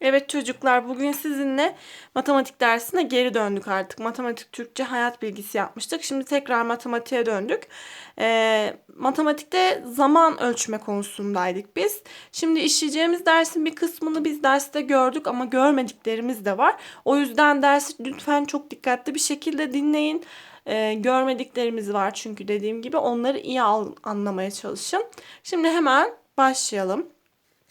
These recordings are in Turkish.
Evet çocuklar bugün sizinle matematik dersine geri döndük artık. Matematik Türkçe hayat bilgisi yapmıştık. Şimdi tekrar matematiğe döndük. Ee, matematikte zaman ölçme konusundaydık biz. Şimdi işleyeceğimiz dersin bir kısmını biz derste gördük ama görmediklerimiz de var. O yüzden dersi lütfen çok dikkatli bir şekilde dinleyin. Ee, görmediklerimiz var çünkü dediğim gibi onları iyi al- anlamaya çalışın. Şimdi hemen başlayalım.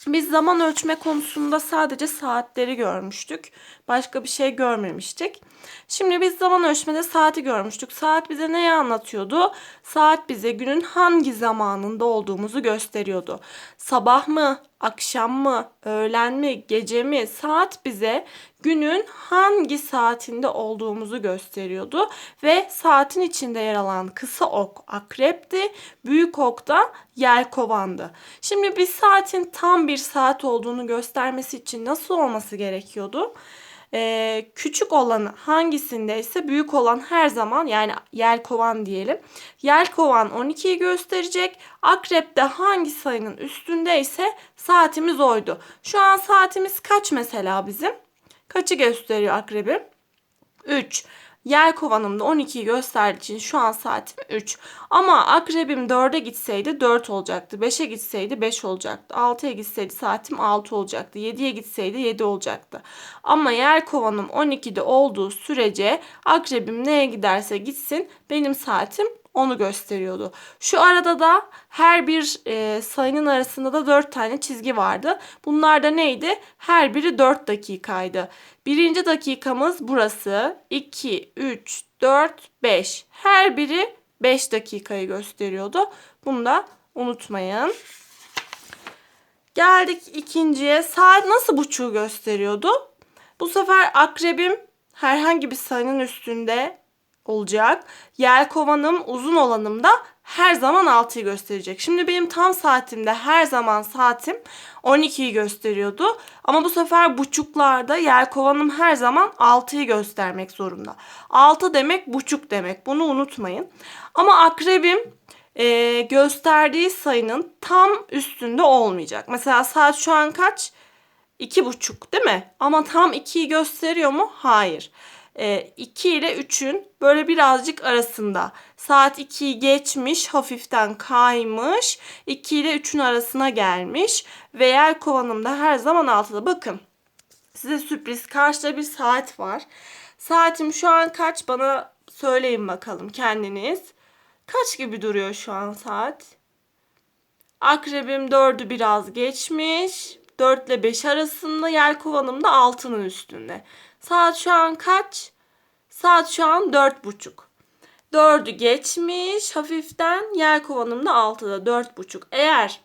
Biz zaman ölçme konusunda sadece saatleri görmüştük. Başka bir şey görmemiştik. Şimdi biz zaman ölçmede saati görmüştük. Saat bize neyi anlatıyordu? Saat bize günün hangi zamanında olduğumuzu gösteriyordu. Sabah mı, akşam mı, öğlen mi, gece mi? Saat bize günün hangi saatinde olduğumuzu gösteriyordu ve saatin içinde yer alan kısa ok akrepti, büyük ok da yelkovandı. Şimdi bir saatin tam bir saat olduğunu göstermesi için nasıl olması gerekiyordu? Ee, küçük olanı hangisindeyse büyük olan her zaman yani yelkovan diyelim. Yelkovan 12'yi gösterecek. Akrep de hangi sayının üstündeyse saatimiz oydu. Şu an saatimiz kaç mesela bizim? Kaçı gösteriyor akrebim? 3. Yel kovanımda 12'yi gösterdiği için şu an saatim 3. Ama akrebim 4'e gitseydi 4 olacaktı. 5'e gitseydi 5 olacaktı. 6'ya gitseydi saatim 6 olacaktı. 7'ye gitseydi 7 olacaktı. Ama yel kovanım 12'de olduğu sürece akrebim neye giderse gitsin benim saatim onu gösteriyordu. Şu arada da her bir e, sayının arasında da 4 tane çizgi vardı. Bunlar da neydi? Her biri 4 dakikaydı. Birinci dakikamız burası. 2, 3, 4, 5. Her biri 5 dakikayı gösteriyordu. Bunu da unutmayın. Geldik ikinciye. Saat nasıl buçuğu gösteriyordu? Bu sefer akrebim herhangi bir sayının üstünde olacak. Yelkovanım uzun olanım da her zaman 6'yı gösterecek. Şimdi benim tam saatimde her zaman saatim 12'yi gösteriyordu. Ama bu sefer buçuklarda yelkovanım her zaman 6'yı göstermek zorunda. 6 demek buçuk demek. Bunu unutmayın. Ama akrebim e, gösterdiği sayının tam üstünde olmayacak. Mesela saat şu an kaç? 2,5 değil mi? Ama tam 2'yi gösteriyor mu? Hayır. 2 ile 3'ün böyle birazcık arasında. Saat 2'yi geçmiş, hafiften kaymış. 2 ile 3'ün arasına gelmiş. Ve yer kovanımda her zaman altıda. Bakın size sürpriz. Karşıda bir saat var. Saatim şu an kaç? Bana söyleyin bakalım kendiniz. Kaç gibi duruyor şu an saat? Akrebim 4'ü biraz geçmiş. 4 ile 5 arasında yer kovanım da 6'nın üstünde. Saat şu an kaç? Saat şu an 4.30. 4'ü geçmiş hafiften yer kovanım da 6'da 4.30. Eğer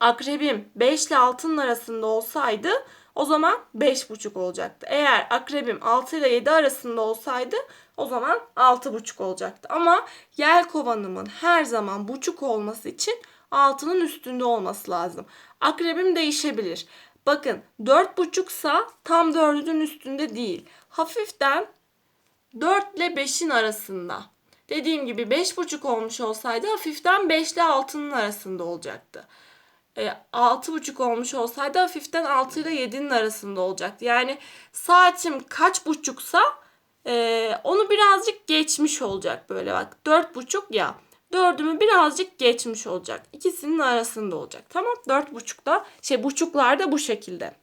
akrebim 5 ile 6'nın arasında olsaydı o zaman 5.5 olacaktı. Eğer akrebim 6 ile 7 arasında olsaydı o zaman 6.5 olacaktı. Ama yel kovanımın her zaman buçuk olması için 6'nın üstünde olması lazım. Akrebim değişebilir. Bakın 4.5 sa tam 4'ün üstünde değil. Hafiften 4 ile 5'in arasında. Dediğim gibi 5.5 olmuş olsaydı hafiften 5 ile 6'nın arasında olacaktı. E, 6.5 olmuş olsaydı hafiften 6 ile 7'nin arasında olacaktı. Yani saatim kaç buçuksa e, onu birazcık geçmiş olacak böyle bak. 4.5 ya. Dördümü birazcık geçmiş olacak. İkisinin arasında olacak. Tamam. Dört buçukta şey buçuklar da bu şekilde.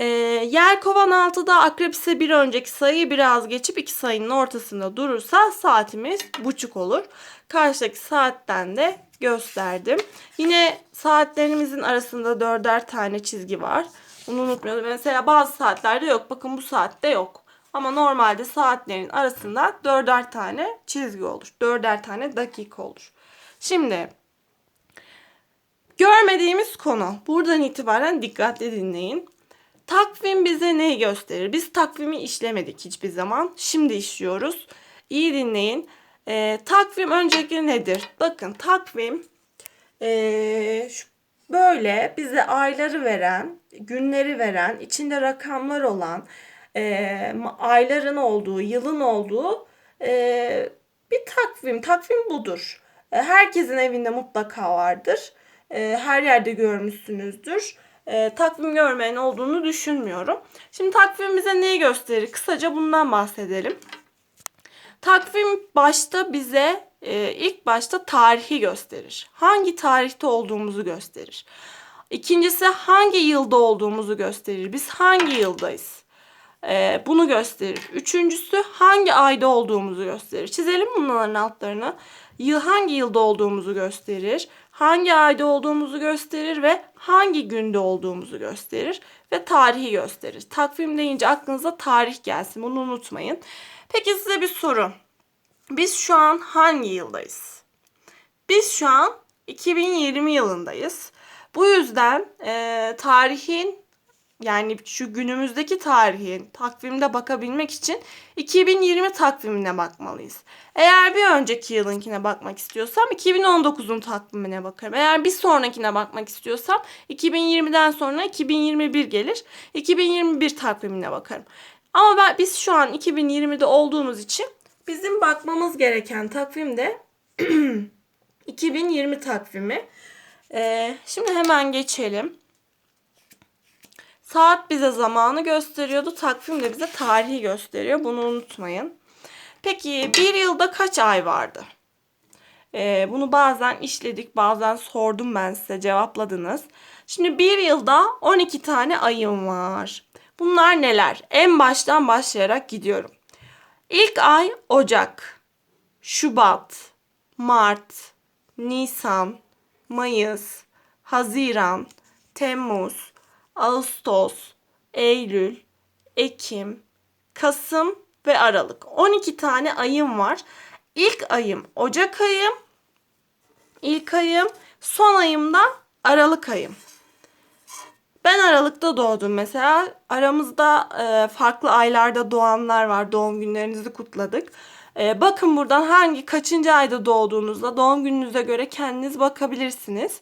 Ee, yer kovan altıda akrep ise bir önceki sayıyı biraz geçip iki sayının ortasında durursa saatimiz buçuk olur. Karşıdaki saatten de gösterdim. Yine saatlerimizin arasında dörder tane çizgi var. Bunu unutmayalım. Mesela bazı saatlerde yok. Bakın bu saatte yok. Ama normalde saatlerin arasında dörder tane çizgi olur. Dörder tane dakika olur. Şimdi görmediğimiz konu. Buradan itibaren dikkatli dinleyin. Takvim bize neyi gösterir? Biz takvimi işlemedik hiçbir zaman. Şimdi işliyoruz. İyi dinleyin. Ee, takvim öncelikle nedir? Bakın takvim ee, böyle bize ayları veren, günleri veren, içinde rakamlar olan, e, ayların olduğu, yılın olduğu e, bir takvim. Takvim budur. E, herkesin evinde mutlaka vardır. E, her yerde görmüşsünüzdür. e, takvim görmeyen olduğunu düşünmüyorum. Şimdi takvim bize neyi gösterir? Kısaca bundan bahsedelim. Takvim başta bize e, ilk başta tarihi gösterir. Hangi tarihte olduğumuzu gösterir. İkincisi hangi yılda olduğumuzu gösterir. Biz hangi yıldayız? E, bunu gösterir. Üçüncüsü hangi ayda olduğumuzu gösterir. Çizelim bunların altlarını. Yıl hangi yılda olduğumuzu gösterir. Hangi ayda olduğumuzu gösterir ve hangi günde olduğumuzu gösterir ve tarihi gösterir. Takvim deyince aklınıza tarih gelsin. Bunu unutmayın. Peki size bir soru. Biz şu an hangi yıldayız? Biz şu an 2020 yılındayız. Bu yüzden e, tarihin yani şu günümüzdeki tarihin takvimde bakabilmek için 2020 takvimine bakmalıyız. Eğer bir önceki yılınkine bakmak istiyorsam 2019'un takvimine bakarım. Eğer bir sonrakine bakmak istiyorsam 2020'den sonra 2021 gelir. 2021 takvimine bakarım. Ama ben, biz şu an 2020'de olduğumuz için bizim bakmamız gereken takvim de 2020 takvimi. Ee, şimdi hemen geçelim. Saat bize zamanı gösteriyordu. Takvim de bize tarihi gösteriyor. Bunu unutmayın. Peki bir yılda kaç ay vardı? Ee, bunu bazen işledik, bazen sordum ben size cevapladınız. Şimdi bir yılda 12 tane ayım var. Bunlar neler? En baştan başlayarak gidiyorum. İlk ay Ocak, Şubat, Mart, Nisan, Mayıs, Haziran, Temmuz, Ağustos, Eylül, Ekim, Kasım ve Aralık. 12 tane ayım var. İlk ayım Ocak ayım, ilk ayım, son ayım da Aralık ayım. Ben Aralık'ta doğdum mesela. Aramızda e, farklı aylarda doğanlar var. Doğum günlerinizi kutladık. E, bakın buradan hangi kaçıncı ayda doğduğunuzda doğum gününüze göre kendiniz bakabilirsiniz.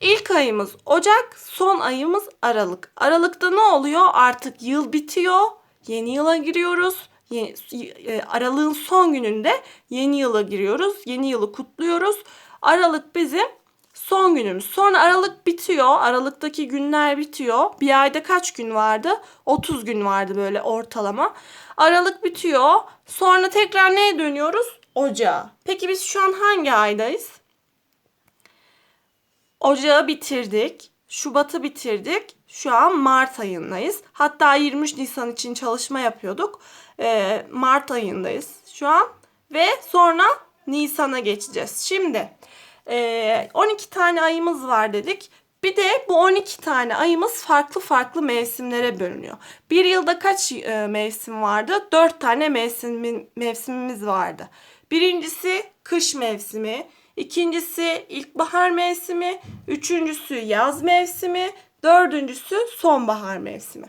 İlk ayımız Ocak, son ayımız Aralık. Aralıkta ne oluyor? Artık yıl bitiyor. Yeni yıla giriyoruz. E, Aralığın son gününde yeni yıla giriyoruz. Yeni yılı kutluyoruz. Aralık bizim son günümüz. Sonra Aralık bitiyor. Aralıktaki günler bitiyor. Bir ayda kaç gün vardı? 30 gün vardı böyle ortalama. Aralık bitiyor. Sonra tekrar neye dönüyoruz? Ocağa. Peki biz şu an hangi aydayız? Ocağı bitirdik. Şubat'ı bitirdik. Şu an Mart ayındayız. Hatta 23 Nisan için çalışma yapıyorduk. Ee, Mart ayındayız şu an. Ve sonra Nisan'a geçeceğiz. Şimdi e, 12 tane ayımız var dedik. Bir de bu 12 tane ayımız farklı farklı mevsimlere bölünüyor. Bir yılda kaç e, mevsim vardı? 4 tane mevsim, mevsimimiz vardı. Birincisi kış mevsimi, ikincisi ilkbahar mevsimi, üçüncüsü yaz mevsimi, dördüncüsü sonbahar mevsimi.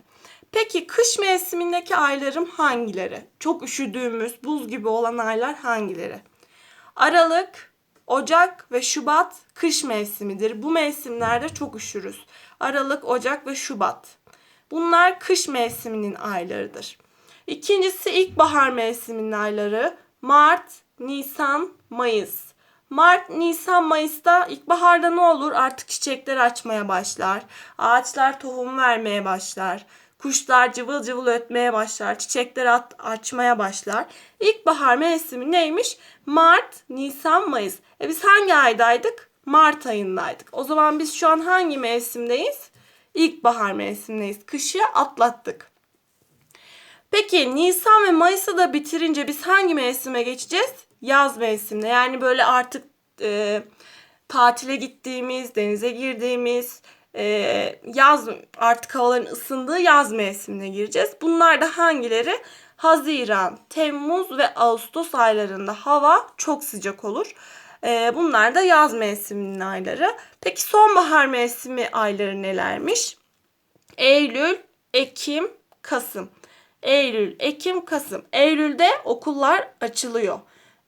Peki kış mevsimindeki aylarım hangileri? Çok üşüdüğümüz, buz gibi olan aylar hangileri? Aralık, Ocak ve Şubat kış mevsimidir. Bu mevsimlerde çok üşürüz. Aralık, Ocak ve Şubat. Bunlar kış mevsiminin aylarıdır. İkincisi ilkbahar mevsiminin ayları. Mart, Nisan, Mayıs. Mart, Nisan, Mayıs'ta ilkbaharda ne olur? Artık çiçekler açmaya başlar. Ağaçlar tohum vermeye başlar. Kuşlar cıvıl cıvıl ötmeye başlar. Çiçekler at, açmaya başlar. İlkbahar mevsimi neymiş? Mart, Nisan, Mayıs. E biz hangi aydaydık? Mart ayındaydık. O zaman biz şu an hangi mevsimdeyiz? İlkbahar mevsimindeyiz. Kışı atlattık. Peki Nisan ve Mayıs'ı da bitirince biz hangi mevsime geçeceğiz? Yaz mevsiminde. Yani böyle artık e, tatile gittiğimiz, denize girdiğimiz, e, yaz artık havaların ısındığı yaz mevsimine gireceğiz. Bunlar da hangileri? Haziran, Temmuz ve Ağustos aylarında hava çok sıcak olur. E, bunlar da yaz mevsiminin ayları. Peki sonbahar mevsimi ayları nelermiş? Eylül, Ekim, Kasım. Eylül, Ekim, Kasım. Eylül'de okullar açılıyor.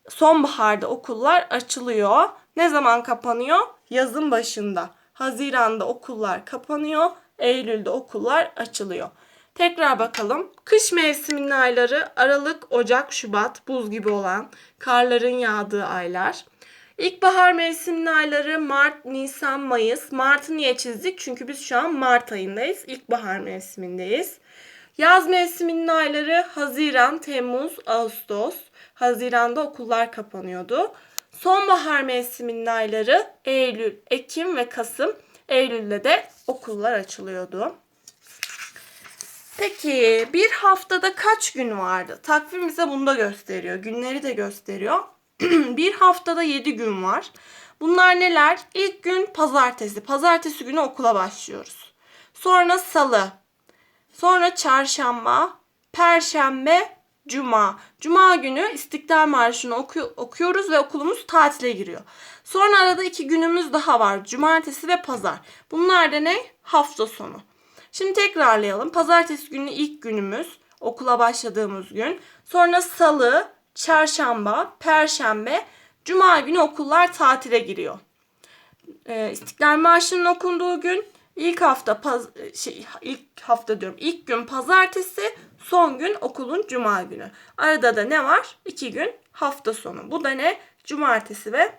Sonbaharda okullar açılıyor. Ne zaman kapanıyor? Yazın başında. Haziran'da okullar kapanıyor. Eylül'de okullar açılıyor. Tekrar bakalım. Kış mevsiminin ayları Aralık, Ocak, Şubat buz gibi olan karların yağdığı aylar. İlkbahar mevsiminin ayları Mart, Nisan, Mayıs. Mart'ı niye çizdik? Çünkü biz şu an Mart ayındayız. İlkbahar mevsimindeyiz. Yaz mevsiminin ayları Haziran, Temmuz, Ağustos. Haziran'da okullar kapanıyordu. Sonbahar mevsiminin ayları Eylül, Ekim ve Kasım. Eylül'de de okullar açılıyordu. Peki bir haftada kaç gün vardı? Takvim bize bunu da gösteriyor. Günleri de gösteriyor. bir haftada 7 gün var. Bunlar neler? İlk gün pazartesi. Pazartesi günü okula başlıyoruz. Sonra salı. Sonra çarşamba, perşembe, cuma. Cuma günü İstiklal Marşı'nı oku- okuyoruz ve okulumuz tatile giriyor. Sonra arada iki günümüz daha var. Cumartesi ve pazar. Bunlar da ne? Hafta sonu. Şimdi tekrarlayalım. Pazartesi günü ilk günümüz. Okula başladığımız gün. Sonra salı, çarşamba, perşembe, cuma günü okullar tatile giriyor. Ee, İstiklal Marşı'nın okunduğu gün ilk hafta paz şey ilk hafta diyorum. ilk gün pazartesi, son gün okulun cuma günü. Arada da ne var? İki gün hafta sonu. Bu da ne? Cumartesi ve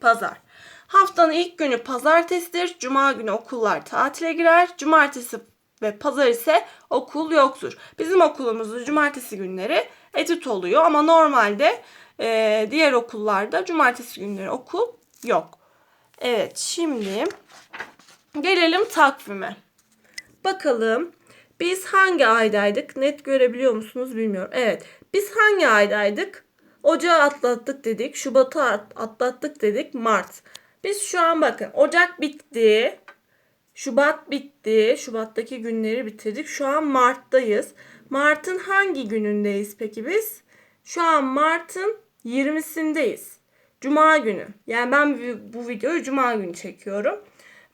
pazar. Haftanın ilk günü pazartesidir. Cuma günü okullar tatile girer. Cumartesi ve pazar ise okul yoktur. Bizim okulumuzda cumartesi günleri etüt oluyor ama normalde e, diğer okullarda cumartesi günleri okul yok. Evet şimdi gelelim takvime. Bakalım biz hangi aydaydık? Net görebiliyor musunuz bilmiyorum. Evet biz hangi aydaydık? Ocağı atlattık dedik. Şubat'ı at- atlattık dedik. Mart. Biz şu an bakın Ocak bitti. Şubat bitti. Şubat'taki günleri bitirdik. Şu an Mart'tayız. Mart'ın hangi günündeyiz peki biz? Şu an Mart'ın 20'sindeyiz. Cuma günü. Yani ben bu videoyu Cuma günü çekiyorum.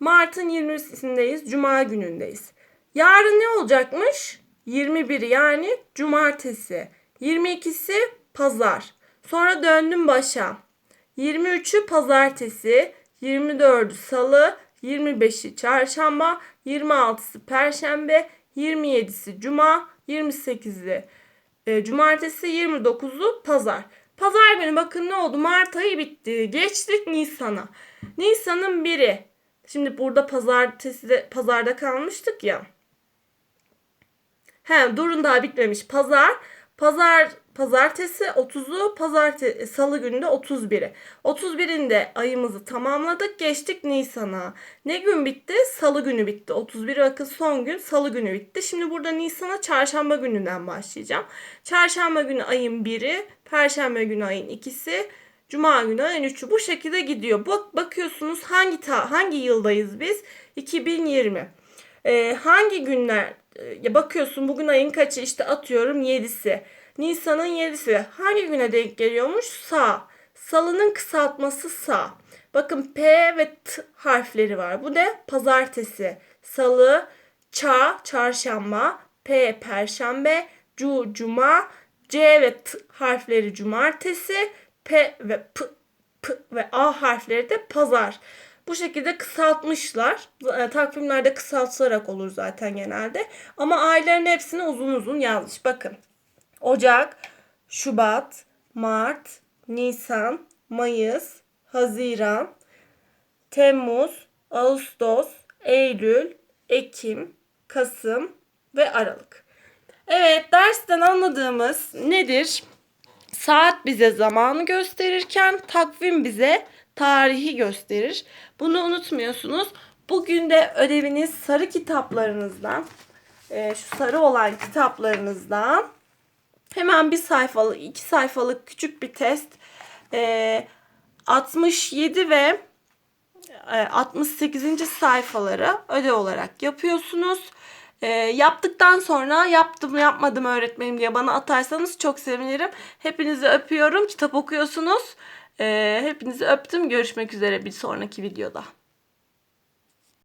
Mart'ın 20'sindeyiz. Cuma günündeyiz. Yarın ne olacakmış? 21 yani cumartesi. 22'si pazar. Sonra döndüm başa. 23'ü pazartesi, 24'ü salı, 25'i çarşamba, 26'sı perşembe, 27'si cuma, 28'i e, cumartesi, 29'u pazar. Pazar günü bakın ne oldu? Mart ayı bitti. Geçtik Nisan'a. Nisan'ın biri. Şimdi burada pazartesi de, pazarda kalmıştık ya. He, durun daha bitmemiş. Pazar, pazar pazartesi 30'u, pazartesi salı günü de 31'i. 31'inde ayımızı tamamladık. Geçtik Nisan'a. Ne gün bitti? Salı günü bitti. 31 bakın son gün salı günü bitti. Şimdi burada Nisan'a çarşamba gününden başlayacağım. Çarşamba günü ayın 1'i, perşembe günü ayın 2'si, Cuma günü ayın 3'ü bu şekilde gidiyor. Bak bakıyorsunuz hangi ta hangi yıldayız biz? 2020. Ee, hangi günler e, ya bakıyorsun bugün ayın kaçı işte atıyorum 7'si. Nisan'ın 7'si. Hangi güne denk geliyormuş? Sa. Salının kısaltması sa. Bakın P ve T harfleri var. Bu ne? Pazartesi. Salı, ça, çarşamba, P, perşembe, cu, cuma, C ve T harfleri cumartesi, P ve P, P ve A harfleri de pazar. Bu şekilde kısaltmışlar. E, Takvimlerde kısaltılarak olur zaten genelde. Ama ayların hepsini uzun uzun yazmış. Bakın. Ocak, Şubat, Mart, Nisan, Mayıs, Haziran, Temmuz, Ağustos, Eylül, Ekim, Kasım ve Aralık. Evet, dersten anladığımız nedir? Saat bize zamanı gösterirken takvim bize tarihi gösterir. Bunu unutmuyorsunuz. Bugün de ödeviniz sarı kitaplarınızdan, e, şu sarı olan kitaplarınızdan hemen bir sayfalık, iki sayfalık küçük bir test. E, 67 ve e, 68. sayfaları ödev olarak yapıyorsunuz. E, yaptıktan sonra yaptım yapmadım öğretmenim diye bana atarsanız çok sevinirim. Hepinizi öpüyorum. Kitap okuyorsunuz. E, hepinizi öptüm. Görüşmek üzere bir sonraki videoda.